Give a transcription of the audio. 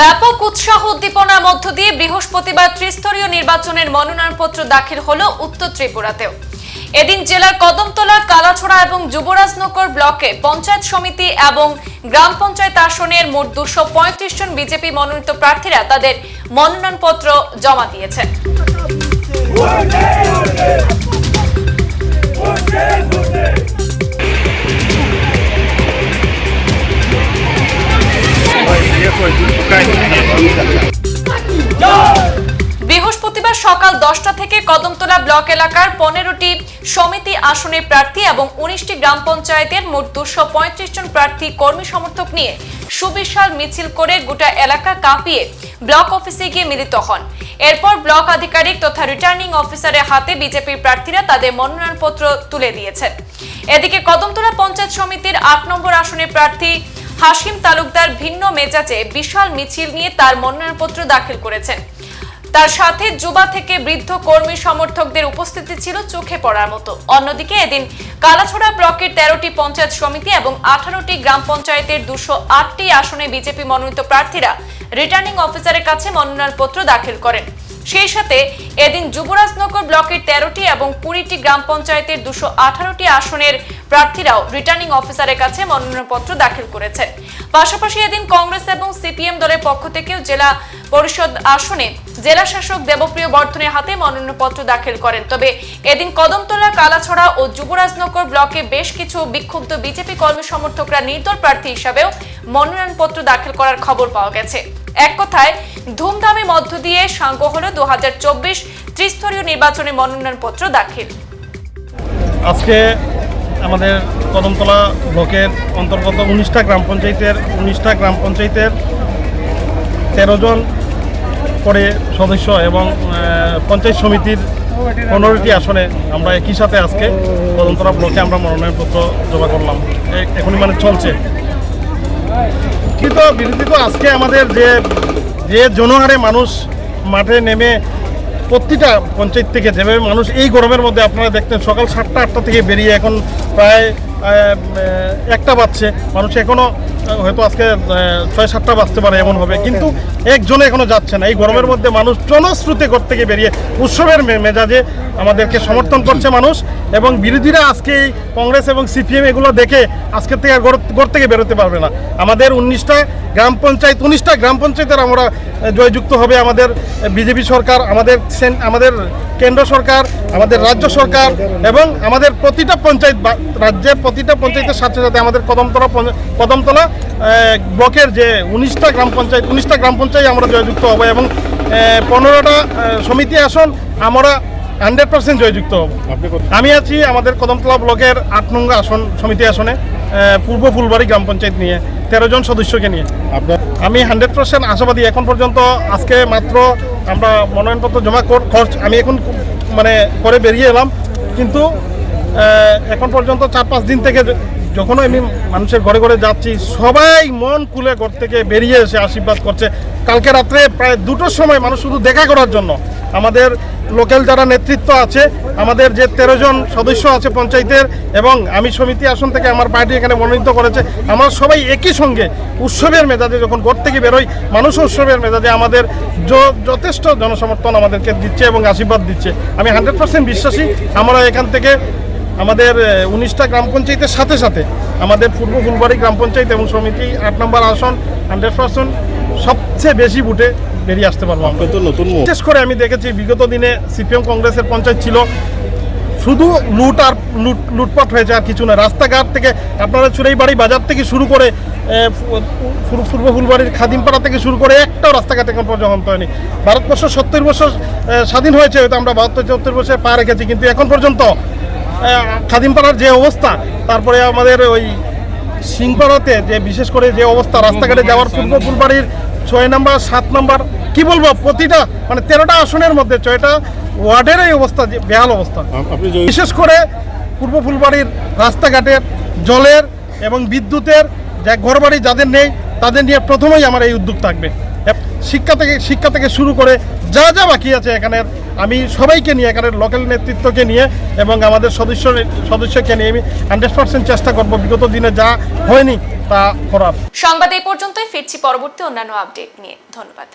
ব্যাপক উৎসাহ উদ্দীপনার মধ্য দিয়ে বৃহস্পতিবার ত্রিস্তরীয় নির্বাচনের মনোনয়নপত্র দাখিল হলো উত্তর ত্রিপুরাতেও। এদিন জেলার কদমতলা, কালাছড়া এবং যুবরাজনগর ব্লকে পঞ্চায়েত সমিতি এবং গ্রাম পঞ্চায়েত আসনের মোট দুশো জন বিজেপি মনোনীত প্রার্থীরা তাদের মনোনয়নপত্র জমা দিয়েছেন। দশটা থেকে কদমতলা ব্লক এলাকার পনেরোটি সমিতি আসনের প্রার্থী এবং উনিশটি গ্রাম পঞ্চায়েতের মোট দুশো পঁয়ত্রিশ জন প্রার্থী কর্মী সমর্থক নিয়ে সুবিশাল মিছিল করে গোটা এলাকা কাঁপিয়ে ব্লক অফিসে গিয়ে মিলিত হন। এরপর ব্লক আধিকারিক তথা রিটার্নিং অফিসারের হাতে বিজেপির প্রার্থীরা তাদের মনোনয়নপত্র তুলে দিয়েছেন। এদিকে কদমতলা পঞ্চায়েত সমিতির আট নম্বর আসনের প্রার্থী হাসিম তালুকদার ভিন্ন মেজাজে বিশাল মিছিল নিয়ে তার মনোনয়নপত্র দাখিল করেছেন। তার সাথে যুবা থেকে বৃদ্ধ কর্মী সমর্থকদের উপস্থিতি ছিল চোখে পড়ার মতো। অন্যদিকে এদিন কালাছড়া ব্লকের তেরোটি পঞ্চায়েত সমিতি এবং আঠারোটি গ্রাম পঞ্চায়েতের দুশো আটটি আসনে বিজেপি মনোনীত প্রার্থীরা রিটার্নিং অফিসারের কাছে মনোনয়নপত্র দাখিল করেন। সেই সাথে এদিন যুবরাজনগর ব্লকের তেরোটি এবং কুড়িটি গ্রাম পঞ্চায়েতের দুশো আঠারোটি আসনের প্রার্থীরাও রিটার্নিং অফিসারের কাছে মনোনয়নপত্র দাখিল করেছে। পাশাপাশি এদিন কংগ্রেস এবং সিপিএম দলের পক্ষ থেকেও জেলা পরিষদ আসনে জেলা শাসক দেবপ্রিয় বর্ধনের হাতে মনোনয়নপত্র দাখিল করেন। তবে এদিন কদমতলা, কালাছড়া ও যুবরাজনগর ব্লকে বেশ কিছু বিক্ষুব্ধ বিজেপি কর্মী সমর্থকরা নির্দল প্রার্থী হিসাবেও মনোনয়নপত্র দাখিল করার খবর পাওয়া গেছে। এক কথায় ধুমধামের মধ্য দিয়ে সাঙ্গ হল দু হাজার চব্বিশ ত্রিস্তরীয় নির্বাচনে মনোনয়নপত্র দাখিল। আজকে আমাদের কদমতলা ব্লকের অন্তর্গত উনিশটা গ্রাম পঞ্চায়েতের উনিশটা গ্রাম পঞ্চায়েতের তেরো জন করে সদস্য এবং পঞ্চায়েত সমিতির পনেরোটি আসনে আমরা একই সাথে আজকে কদমতলা ব্লকে আমরা মনোনয়নপত্র জমা করলাম। এখনই মানে চলছে। কিন্তু বিরোধী তো আজকে আমাদের যে যে জনহারে মানুষ মাঠে নেমে প্রতিটা পঞ্চায়েত থেকে যেভাবে মানুষ এই গরমের মধ্যে আপনারা দেখতেন, সকাল সাতটা, আটটা থেকে বেরিয়ে এখন প্রায় একটা বাজছে। মানুষ এখনও হয়তো আজকে ছয়, সাতটা বাজতে পারে, এমন হবে। কিন্তু একজনে এখনও যাচ্ছে না। এই গরমের মধ্যে মানুষ জনশ্রুতি ঘর থেকে বেরিয়ে উৎসবের মেজাজে আমাদেরকে সমর্থন করছে মানুষ। এবং বিরোধীরা আজকে এই কংগ্রেস এবং সিপিএম এগুলো দেখে আজকে থেকে আর ঘর- থেকে বেরোতে পারবে না। আমাদের উনিশটা গ্রাম পঞ্চায়েত, উনিশটা গ্রাম পঞ্চায়েতের আমরা জয়যুক্ত হবে আমাদের বিজেপি সরকার, আমাদের আমাদের কেন্দ্র সরকার, আমাদের রাজ্য সরকার এবং আমাদের প্রতিটা পঞ্চায়েত রাজ্যের প্রতিটা পঞ্চায়েতের সাথে সাথে আমাদের কদমতলা কদমতলা ব্লকের যে উনিশটা গ্রাম পঞ্চায়েত উনিশটা গ্রাম পঞ্চায়েত আমরা জয়যুক্ত হব এবং পনেরোটা সমিতি আসন আমরা হান্ড্রেড পার্সেন্ট জয়যুক্ত হব। আমি আছি আমাদের কদমতলা ব্লকের আট নং আসন সমিতি আসনে পূর্ব ফুলবাড়ি গ্রাম পঞ্চায়েত নিয়ে তেরো জন সদস্যকে নিয়ে। আমি হান্ড্রেড পার্সেন্ট আশাবাদী এখন পর্যন্ত আজকে মাত্র আমরা মনোনয়নপত্র জমা কর- খরচ আমি এখন মানে করে বেরিয়ে এলাম। কিন্তু এখন পর্যন্ত চার পাঁচ দিন থেকে য- যখনই আমি মানুষের ঘরে ঘরে যাচ্ছি, সবাই মন খুলে ঘর থেকে বেরিয়ে এসে আশীর্বাদ করছে। কালকে রাত্রে প্রায় দুটোর সময় মানুষ শুধু দেখা করার জন্য। আমাদের লোকাল যারা নেতৃত্ব আছে, আমাদের যে তেরো জন সদস্য আছে পঞ্চায়েতের এবং আমি সমিতি আসন থেকে আমার পার্টি এখানে মনোনীত করেছে, আমরা সবাই একই সঙ্গে উৎসবের মেজাজে যখন ঘর থেকে বেরোই, মানুষ উৎসবের মেজাজে আমাদের যথেষ্ট জনসমর্থন আমাদেরকে দিচ্ছে এবং আশীর্বাদ দিচ্ছে। আমি হান্ড্রেড পার্সেন্ট বিশ্বাসী, আমরা এখান থেকে আমাদের উনিশটা গ্রাম পঞ্চায়েতের সাথে সাথে আমাদের পূর্ব ফুলবাড়ি গ্রাম পঞ্চায়েত এবং সমিতি আট নম্বর আসন হান্ড্রেড পার্সেন্ট সবচেয়ে বেশি ভোটে বেরিয়ে আসতে পারব আমরা। তো নতুন বিশেষ করে আমি দেখেছি বিগত দিনে সিপিএম কংগ্রেসের পঞ্চায়েত ছিল শুধু লুট আর লুট লুটপাট হয়েছে আর কিছু না। রাস্তাঘাট থেকে আপনারা চুরাইবাড়ি বাজার থেকে শুরু করে পূর্ব ফুলবাড়ির খাদিমপাড়া থেকে শুরু করে একটাও রাস্তাঘাট এখন পর্যন্ত হয়নি। ভারতবর্ষ সত্তর বছর স্বাধীন হয়েছে হয়তো আমরা বাহাত্তর চুয়াত্তর বছর পা রেখেছি কিন্তু এখন পর্যন্ত খাদিমপাড়ার যে অবস্থা তারপরে আমাদের ওই সিংপাড়াতে যে বিশেষ করে যে অবস্থা রাস্তাঘাটে যাওয়ার পূর্ব ফুলবাড়ির ছয় নম্বর সাত নম্বর কি বলব প্রতিটা মানে তেরোটা আসনের মধ্যে ছয়টা ওয়ার্ডের এই অবস্থা যে বেহাল অবস্থা। বিশেষ করে পূর্ব ফুলবাড়ির রাস্তাঘাটের জলের এবং বিদ্যুতের যা ঘরবাড়ি যাদের নেই তাদের নিয়ে প্রথমেই আমার এই উদ্যোগ থাকবে। শিক্ষা থেকে শিক্ষা থেকে শুরু করে যা যা বাকি আছে এখানের আমি সবাইকে নিয়ে, এখানের লোকাল নেতৃত্বকে নিয়ে এবং আমাদের সদস্য, সদস্যকে নিয়ে আমি হান্ড্রেড পার্সেন্ট চেষ্টা করব বিগত দিনে যা হয়নি তা করার। সংবাদ এই পর্যন্তই, ফিরছি পরবর্তী অন্যান্য আপডেট নিয়ে। ধন্যবাদ।